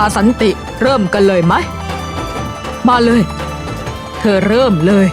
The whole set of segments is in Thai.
าสันติเริ่มกันเลยไหม มาเลย เธอเริ่มเลย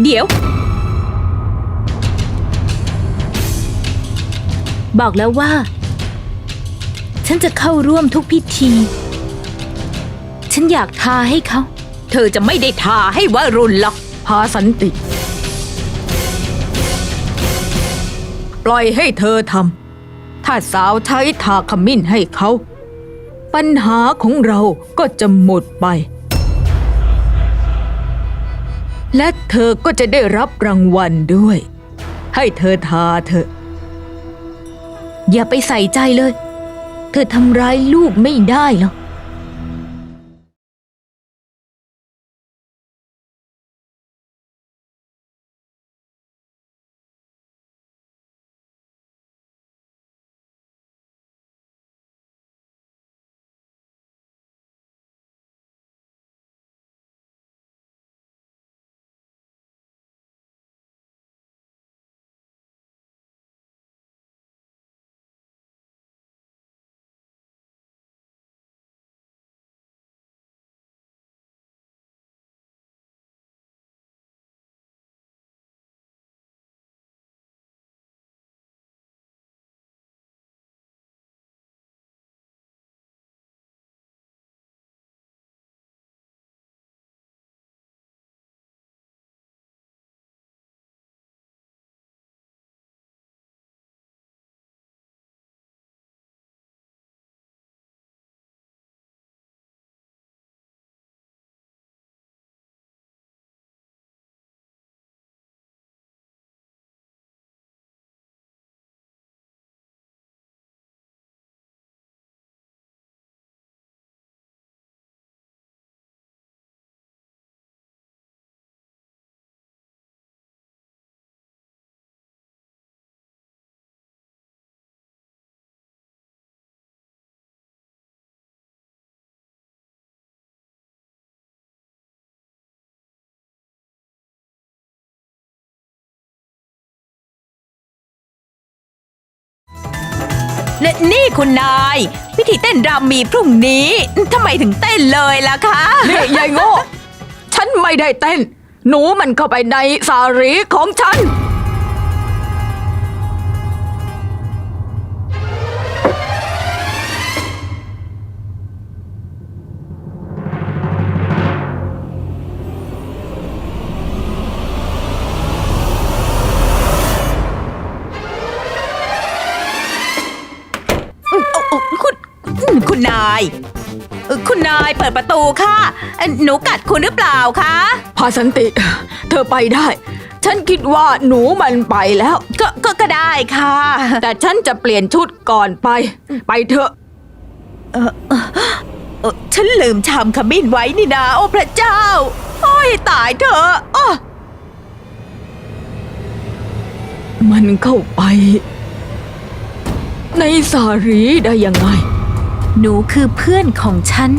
เดี๋ยว บอกแล้วว่า ฉันจะเข้าร่วมทุกพิธี ฉันอยากทาให้เขา เธอจะไม่ได้ทาให้วรุณหรอกพาสันติ ปล่อยให้เธอทำ ถ้าสาวใช้ทาขมิ้นให้เขา ปัญหาของเราก็จะหมดไป และเธอก็จะได้รับรางวัลด้วย ให้เธอทาเถอะ อย่าไปใส่ใจเลย เธอทำร้ายลูกไม่ได้หรอก และนี่คุณนาย พิธีเต้นรำมีพรุ่งนี้ทำไมถึงเต้นเลยล่ะคะ นี่ยายโง่ ฉันไม่ได้เต้น หนูมันเข้าไปในสารีของฉัน เอ่อคุณนายเปิดประตูค่ะเอ่อหนูกัดคุณหรือเปล่าคะ พาสันติ เธอไปได้ ฉันคิดว่าหนูมันไปแล้ว ก็ก็ก็ได้ค่ะ แต่ฉันจะเปลี่ยนชุดก่อนไป ไปเถอะ เอ่อฉันลืมชามขมิ้นไว้นี่นาโอ้พระเจ้า โอ้ยตายเถอะอ้อมันเข้าไป ในสารีได้ยังไง หนูคือเพื่อนของฉัน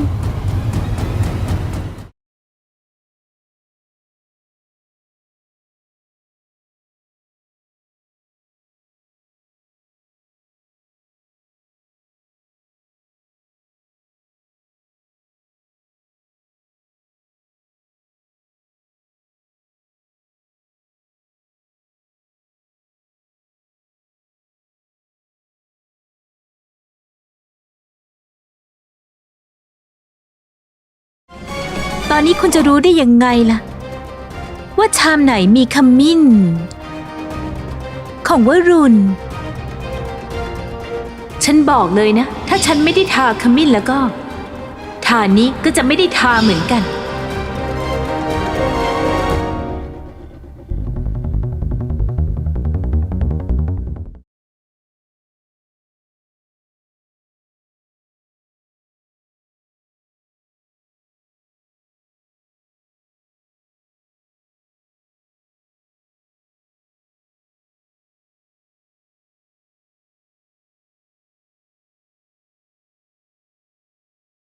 อนนี้คุณจะรู้ได้ยังไงล่ะ ว่าชามไหนมีขมิ้น ของวรุณ ฉันบอกเลยนะ ถ้าฉันไม่ได้ทาขมิ้นแล้วก็ ทานี้ก็จะไม่ได้ทาเหมือนกัน